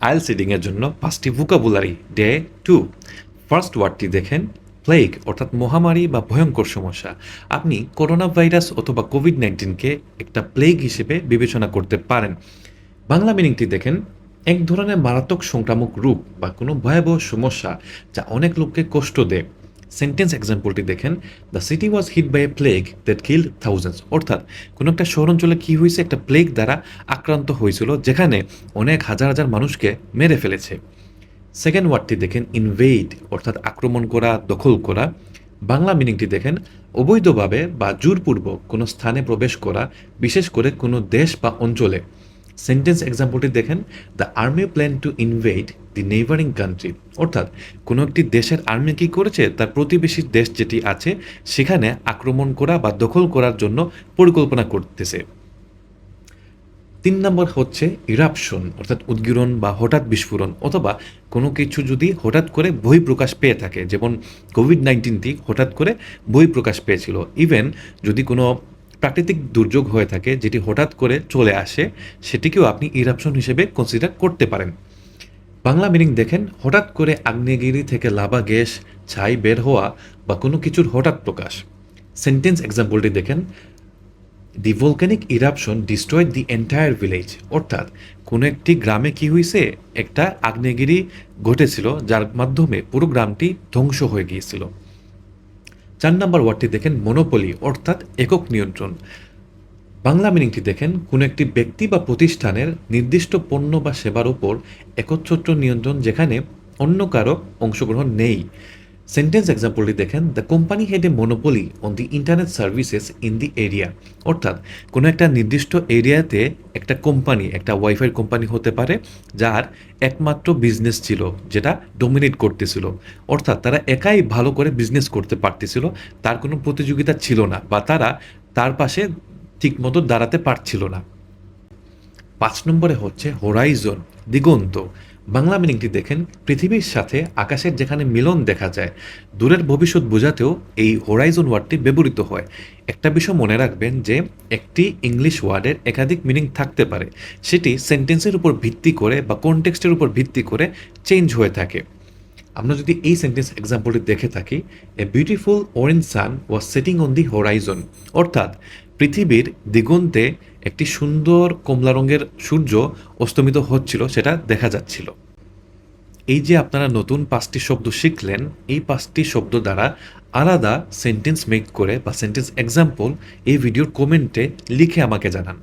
আইল সিডিংয়ের জন্য পাঁচটি ভোকাবুলারি ডে টু ফার্স্ট ওয়ার্ডটি দেখেন প্লেগ অর্থাৎ মহামারী বা ভয়ঙ্কর সমস্যা। আপনি করোনা ভাইরাস অথবা কোভিড নাইন্টিনকে একটা প্লেগ হিসেবে বিবেচনা করতে পারেন। বাংলা মিনিংটি দেখেন, এক ধরনের মারাত্মক সংক্রামক রূপ বা কোনো ভয়াবহ সমস্যা যা অনেক লোককে কষ্ট দেয়। সেন্টেন্স এক্সাম্পলটি দেখেন। The city was hit by a plague that kill thousands অর্থাৎ, কোনো একটা শহরাঞ্চলে কী হয়েছে? একটা প্লেগ দ্বারা আক্রান্ত হয়েছিল, যেখানে অনেক হাজার হাজার মানুষকে মেরে ফেলেছে। সেকেন্ড ওয়ার্ডটি দেখেন ইনভেইড অর্থাৎ আক্রমণ করা, দখল করা। বাংলা মিনিংটি দেখেন, অবৈধভাবে বা জোরপূর্বক কোনো স্থানে প্রবেশ করা, বিশেষ করে কোনো দেশ বা অঞ্চলে। সেন্টেন্স এক্সাম্পলটি দেখেন the army plan to invade the neighbouring country অর্থাৎ, কোনো একটি দেশের আর্মি কী করেছে? তার প্রতিবেশী দেশ যেটি আছে, সেখানে আক্রমণ করা বা দখল করার জন্য পরিকল্পনা করতেছে। তিন নম্বর হচ্ছে ইরাপশন অর্থাৎ উদ্গীরণ বা হঠাৎ বিস্ফোরণ, অথবা কোনো কিছু যদি হঠাৎ করে বই প্রকাশ পেয়ে থাকে, যেমন কোভিড নাইন্টিনটি হঠাৎ করে বই প্রকাশ পেয়েছিল। ইভেন যদি কোনো প্রাকৃতিক দুর্যোগ হয়ে থাকে, যেটি হঠাৎ করে চলে আসে, সেটিকেও আপনি ইরাপশন হিসেবে কনসিডার করতে পারেন। বাংলা মিনিং দেখেন, হঠাৎ করে আগ্নেয়গিরি থেকে লাভা গ্যাস, ছাই বের হওয়া বা কোনো কিছুর হঠাৎ প্রকাশ। সেন্টেন্স এক্সাম্পলটি দেখেন the volcanic eruption destroyed the entire village অর্থাৎ, কোনো একটি গ্রামে কি হয়েছে একটা আগ্নেয়গিরি ঘটেছিল, যার মাধ্যমে পুরো গ্রামটি ধ্বংস হয়ে গিয়েছিল। চার নম্বর ওয়ার্ডটি দেখেন মনোপলি, অর্থাৎ একক নিয়ন্ত্রণ। বাংলা মিনিংটি দেখেন, কোনো একটি ব্যক্তি বা প্রতিষ্ঠানের নির্দিষ্ট পণ্য বা সেবার উপর একচ্ছত্র নিয়ন্ত্রণ যেখানে অন্য কারও অংশগ্রহণ নেই। সেন্টেন্স এক্সাম্পলটি দেখেন the company had a monopoly on the internet services in the area অর্থাৎ, কোনো একটা নির্দিষ্ট এরিয়াতে একটা কোম্পানি একটা ওয়াইফাই কোম্পানি হতে পারে, যার একমাত্র বিজনেস ছিল, যেটা ডোমিনেট করতেছিল। অর্থাৎ, তারা একাই ভালো করে বিজনেস করতে পারতেছিল, তার কোনো প্রতিযোগিতা ছিল না, বা তারা তার পাশে ঠিকমতো দাঁড়াতে পারছিল না। পাঁচ নম্বরে হচ্ছে হোরাইজন দিগন্ত। বাংলা মিনিংটি দেখেন, পৃথিবীর সাথে আকাশের যেখানে মিলন দেখা যায়, দূরের ভবিষ্যৎ বোঝাতেও এই হোরাইজন ওয়ার্ডটি ব্যবহৃত হয়। একটা বিষয় মনে রাখবেন যে, একটি ইংলিশ ওয়ার্ডের একাধিক মিনিং থাকতে পারে। সেটি সেন্টেন্সের উপর ভিত্তি করে বা কনটেক্সটের উপর ভিত্তি করে চেঞ্জ হয়ে থাকে। আমরা যদি এই সেন্টেন্স এক্সাম্পলটি দেখে থাকি a beautiful orange sun was setting on the horizon অর্থাৎ, পৃথিবীর দিগন্তে একটি সুন্দর কমলা রঙের সূর্য অস্তমিত হচ্ছিল, সেটা দেখা যাচ্ছিল। এই যে আপনারা নতুন পাঁচটি শব্দ শিখলেন, এই পাঁচটি শব্দ দ্বারা আলাদা সেন্টেন্স মেক করে বা সেন্টেন্স এক্সাম্পল এই ভিডিওর কমেন্টে লিখে আমাকে জানান।